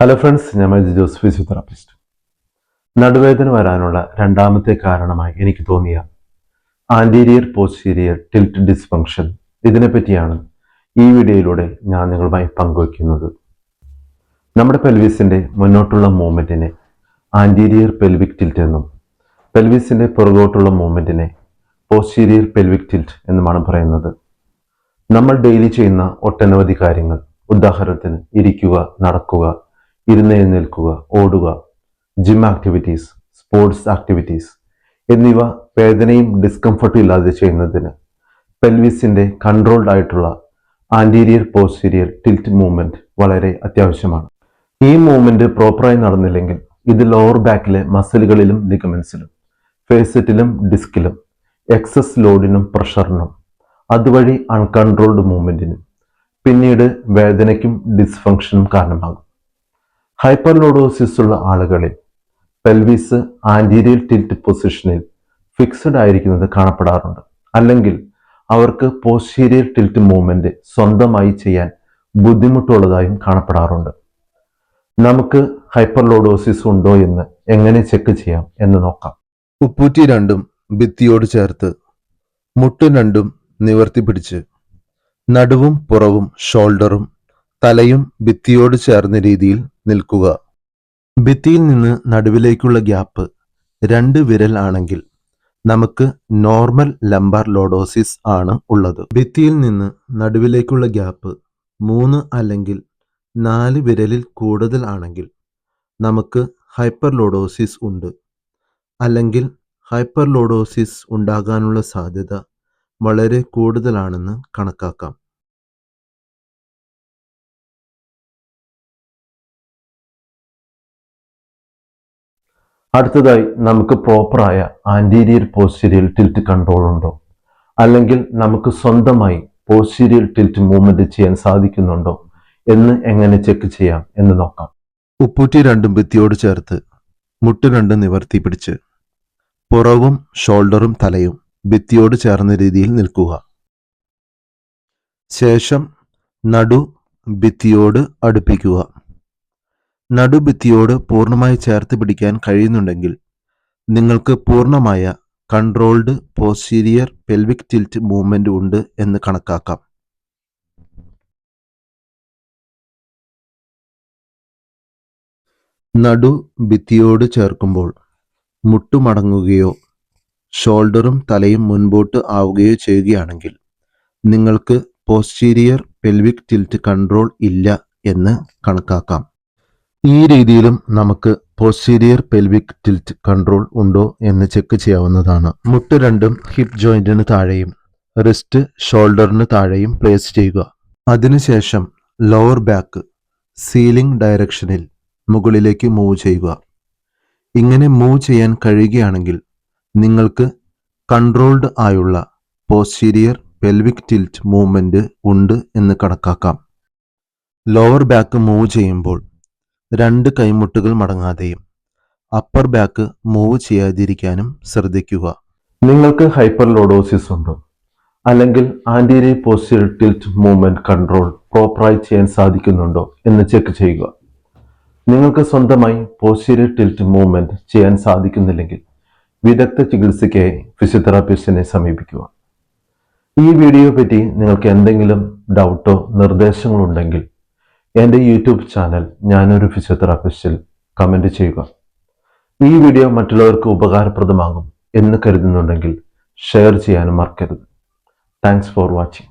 Hello friends ഞാൻ മജി Jose physiotherapist നടുവേദന വരാനുള്ള രണ്ടാമത്തെ കാരണമായി എനിക്ക് തോന്നിയ ആന്റീരിയർ പോസ്റ്റീരിയർ ടിൽറ്റ് ഡിസ്ഫങ്ഷൻ ഇതിനെപ്പറ്റിയാണ് ഈ വീഡിയോയിലൂടെ ഞാൻ നിങ്ങളുമായി പങ്കുവയ്ക്കുന്നത്. നമ്മുടെ പെൽവിസിന്റെ മുന്നോട്ടുള്ള മൂവ്മെന്റിനെ ആന്റീരിയർ പെൽവിക് ടിൽറ്റ് എന്നും പെൽവിസിന്റെ പുറകോട്ടുള്ള മൂവ്മെന്റിനെ പോസ്റ്റീരിയർ പെൽവിക് ടിൽറ്റ് എന്നുമാണ് പറയുന്നത്. നമ്മൾ ഡെയിലി ചെയ്യുന്ന ഒട്ടനവധി കാര്യങ്ങൾ. ഉദാഹരണത്തിന് ഇരിക്കുക നടക്കുക ഇരുന്നെഴുന്നേൽക്കുക ഓടുക ജിം ആക്ടിവിറ്റീസ് സ്പോർട്സ് ആക്ടിവിറ്റീസ് എന്നിവ വേദനയും ഡിസ്കംഫർട്ടും ഇല്ലാതെ ചെയ്യുന്നതിന് പെൽവിസിന്റെ കൺട്രോൾഡ് ആയിട്ടുള്ള ആന്റീരിയർ പോസ്റ്റീരിയർ ടിൽറ്റ് മൂവ്മെന്റ് വളരെ അത്യാവശ്യമാണ്. ഈ മൂവ്മെന്റ് പ്രോപ്പറായി നടന്നില്ലെങ്കിൽ ഇത് ലോവർ ബാക്കിലെ മസിലുകളിലും ലിഗമെൻസിലും ഫേസറ്റിലും ഡിസ്കിലും എക്സസ് ലോഡിനും പ്രഷറിനും അതുവഴി അൺകൺട്രോൾഡ് മൂവ്മെന്റിനും പിന്നീട് വേദനയ്ക്കും ഡിസ്ഫങ്ഷനും കാരണമാകും. ഹൈപ്പർ ലോഡോസിസ് ഉള്ള ആളുകളിൽ പെൽവിസ് ആന്റീരിയൽ ടിൽറ്റ് പൊസിഷനിൽ ഫിക്സഡ് ആയിരിക്കുന്നത് കാണപ്പെടാറുണ്ട്. അല്ലെങ്കിൽ അവർക്ക് പോസ്റ്റീരിയർ ടിൽറ്റ് മൂവ്മെന്റ് സ്വന്തമായി ചെയ്യാൻ ബുദ്ധിമുട്ടുള്ളതായും കാണപ്പെടാറുണ്ട്. നമുക്ക് ഹൈപ്പർ ലോഡോസിസ് ഉണ്ടോ എന്ന് എങ്ങനെ ചെക്ക് ചെയ്യാം എന്ന് നോക്കാം. ഉപ്പൂറ്റി രണ്ടും ഭിത്തിയോട് ചേർത്ത് മുട്ട് രണ്ടും നിവർത്തി പിടിച്ച് നടുവും പുറവും ഷോൾഡറും തലയും ഭിത്തിയോട് ചേർന്ന രീതിയിൽ നിൽക്കുക. ഭിത്തിയിൽ നിന്ന് നടുവിലേക്കുള്ള ഗ്യാപ്പ് രണ്ട് വിരൽ ആണെങ്കിൽ നമുക്ക് നോർമൽ ലംബാർ ലോഡോസിസ് ആണ് ഉള്ളത്. ഭിത്തിയിൽ നിന്ന് നടുവിലേക്കുള്ള ഗ്യാപ്പ് മൂന്ന് അല്ലെങ്കിൽ നാല് വിരലിൽ കൂടുതൽ ആണെങ്കിൽ നമുക്ക് ഹൈപ്പർ ലോഡോസിസ് ഉണ്ട്. അല്ലെങ്കിൽ ഹൈപ്പർ ലോഡോസിസ് ഉണ്ടാകാനുള്ള സാധ്യത വളരെ കൂടുതലാണെന്ന് കണക്കാക്കാം. അടുത്തതായി നമുക്ക് പ്രോപ്പറായ ആന്റീരിയർ പോസ്റ്റീരിയൽ ടിൽറ്റ് കൺട്രോൾ ഉണ്ടോ? അല്ലെങ്കിൽ നമുക്ക് സ്വന്തമായി പോസ്റ്റീരിയൽ ടിൽറ്റ് മൂവ്മെന്റ് ചെയ്യാൻ സാധിക്കുന്നുണ്ടോ? എന്ന് എങ്ങനെ ചെക്ക് ചെയ്യാം എന്ന് നോക്കാം. ഉപ്പൂറ്റി രണ്ടും ഭിത്തിയോട് ചേർത്ത് മുട്ട് രണ്ടും നിവർത്തി പിടിച്ച് പുറവും ഷോൾഡറും തലയും ഭിത്തിയോട് ചേർന്ന രീതിയിൽ നിൽക്കുക. ശേഷം നടു ഭിത്തിയോട് അടുപ്പിക്കുക. നടുഭിത്തിയോട് പൂർണമായി ചേർത്ത് പിടിക്കാൻ കഴിയുന്നുണ്ടെങ്കിൽ നിങ്ങൾക്ക് പൂർണമായ controlled posterior pelvic tilt movement ഉണ്ട് എന്ന് കണക്കാക്കാം. നടു ഭിത്തിയോട് ചേർക്കുമ്പോൾ മുട്ടുമടങ്ങുകയോ ഷോൾഡറും തലയും മുൻപോട്ട് ആവുകയോ ചെയ്യുകയാണെങ്കിൽ നിങ്ങൾക്ക് പോസ്റ്റീരിയർ പെൽവിക് ടിൽറ്റ് കൺട്രോൾ ഇല്ല എന്ന് കണക്കാക്കാം. ഈ രീതിയിലും നമുക്ക് പോസ്റ്റീരിയർ പെൽവിക് ടിൽറ്റ് കൺട്രോൾ ഉണ്ടോ എന്ന് ചെക്ക് ചെയ്യാവുന്നതാണ്. മുട്ട് രണ്ടും ഹിപ്പ് ജോയിന്റിന് താഴെയും റിസ്റ്റ് ഷോൾഡറിന് താഴെയും പ്ലേസ് ചെയ്യുക. അതിനുശേഷം ലോവർ ബാക്ക് സീലിംഗ് ഡയറക്ഷനിൽ മുകളിലേക്ക് മൂവ് ചെയ്യുക. ഇങ്ങനെ മൂവ് ചെയ്യാൻ കഴിയുകയാണെങ്കിൽ നിങ്ങൾക്ക് കൺട്രോൾഡ് ആയുള്ള പോസ്റ്റീരിയർ പെൽവിക് ടിൽറ്റ് മൂവ്മെന്റ് ഉണ്ട് എന്ന് കണക്കാക്കാം. ലോവർ ബാക്ക് മൂവ് ചെയ്യുമ്പോൾ രണ്ട് കൈമുട്ടുകൾ മടങ്ങാതെയും അപ്പർ ബാക്ക് മൂവ് ചെയ്യാതിരിക്കാനും ശ്രദ്ധിക്കുക. നിങ്ങൾക്ക് ഹൈപ്പർ ലോഡോസിസ് ഉണ്ടോ? അല്ലെങ്കിൽ anterior posterior tilt movement control പ്രോപ്പറായി ചെയ്യാൻ സാധിക്കുന്നുണ്ടോ എന്ന് ചെക്ക് ചെയ്യുക. നിങ്ങൾക്ക് സ്വന്തമായി പോസ്റ്റീരിയർ ടിൽറ്റ് മൂവ്മെന്റ് ചെയ്യാൻ സാധിക്കുന്നില്ലെങ്കിൽ വിദഗ്ധ ചികിത്സയ്ക്കായി ഫിസിയോതെറാപ്പിസ്റ്റിനെ സമീപിക്കുക. ഈ വീഡിയോ പറ്റി നിങ്ങൾക്ക് എന്തെങ്കിലും ഡൗട്ടോ നിർദ്ദേശങ്ങളോ ഉണ്ടെങ്കിൽ എന്റെ യൂട്യൂബ് ചാനൽ ഞാനൊരു ഫിസിയോതെറാപ്പിസ്റ്റിൽ കമന്റ് ചെയ്യുക. ഈ വീഡിയോ മറ്റുള്ളവർക്ക് ഉപകാരപ്രദമാകും എന്ന് കരുതുന്നുണ്ടെങ്കിൽ ഷെയർ ചെയ്യാനും മറക്കരുത്. Thanks for watching.